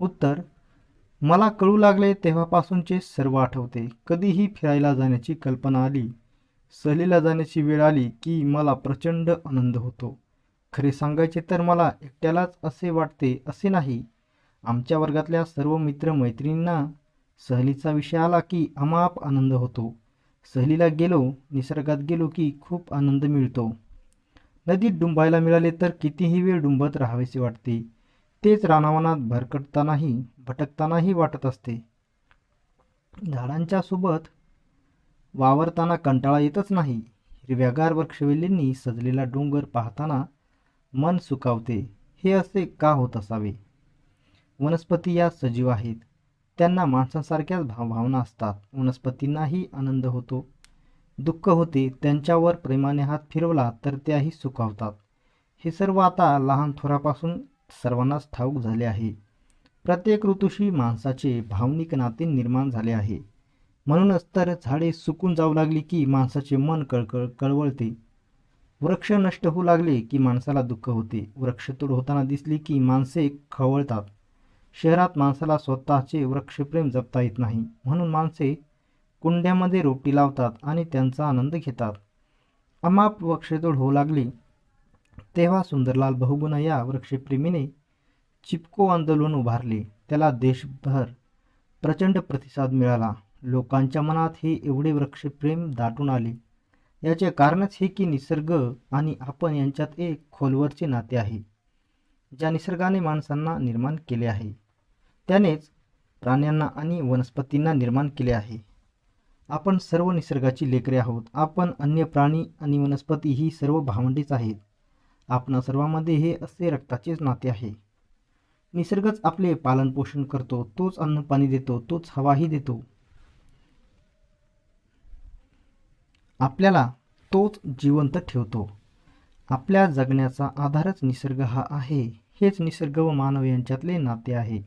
उत्तर मला कळू लागले तेव्हापासूनचे सर्व आठवते. कधीही फिरायला जाण्याची कल्पना आली सहलीला जाण्याची वेळ आली की मला प्रचंड आनंद होतो. खरे सांगायचे तर मला एकट्यालाच असे वाटते असे नाही. आमच्या वर्गातल्या सर्व मित्रमैत्रिणींना सहलीचा विषय आला की अमाप आनंद होतो. सहलीला गेलो निसर्गात गेलो की खूप आनंद मिळतो. नदीत डुंबायला मिळाले तर कितीही वेळ डुंबत राहावेसे वाटते. तेच रानावनात भरकटतानाही भटकतानाही वाटत असते. झाडांच्या सोबत वावरताना कंटाळा येतच नाही. हिरव्यागार वृक्षवेलींनी सजलेला डोंगर पाहताना मन सुकावते हे असे का होत असावे? वनस्पती या सजीव आहेत. त्यांना माणसांसारख्याच भाव भावना असतात. वनस्पतींनाही आनंद होतो. दुःख होते. त्यांच्यावर प्रेमाने हात फिरवला तर त्याही सुखावतात. हे सर्व आता लहान थोरापासून सर्वांनाच ठाऊक झाले आहे. प्रत्येक ऋतूशी माणसाचे भावनिक नाते निर्माण झाले आहे. म्हणूनच तर झाडे सुकून जाऊ लागली की माणसाचे मन कळकळ कळवळते. वृक्ष नष्ट होऊ लागले की माणसाला दुःख होते. वृक्षतोड होताना दिसली की माणसे खवळतात. शहरात माणसाला स्वतःचे वृक्षप्रेम जपता येत नाही. म्हणून माणसे कुंड्यामध्ये रोपटी लावतात आणि त्यांचा आनंद घेतात. अमाप वृक्षतोड होऊ लागली तेव्हा सुंदरलाल बहुगुणा या वृक्षप्रेमीने चिपको आंदोलन उभारले. त्याला देशभर प्रचंड प्रतिसाद मिळाला. लोकांच्या मनात हे एवढे वृक्षप्रेम दाटून आले. याचे कारणच हे की निसर्ग आणि आपण यांच्यात एक खोलवरचे नाते आहे ज्या निसर्गाने माणसांना निर्माण केले आहे. त्यानेच प्राण्यांना आणि वनस्पतींना निर्माण केले आहे. आपण सर्व निसर्गाची लेकरे आहोत. आपण अन्य प्राणी आणि वनस्पती ही सर्व भावंडीच आहेत. आपणा सर्वांमध्ये हे असे रक्ताचेच नाते आहे. निसर्गच आपले पालनपोषण करतो तोच अन्न पाणी देतो तोच हवाही देतो. आपल्याला तोच जिवंत ठेवतो. आपल्या जगण्याचा आधारच निसर्ग हा आहे हेच निसर्ग व मानव यांच्यातले नाते आहे.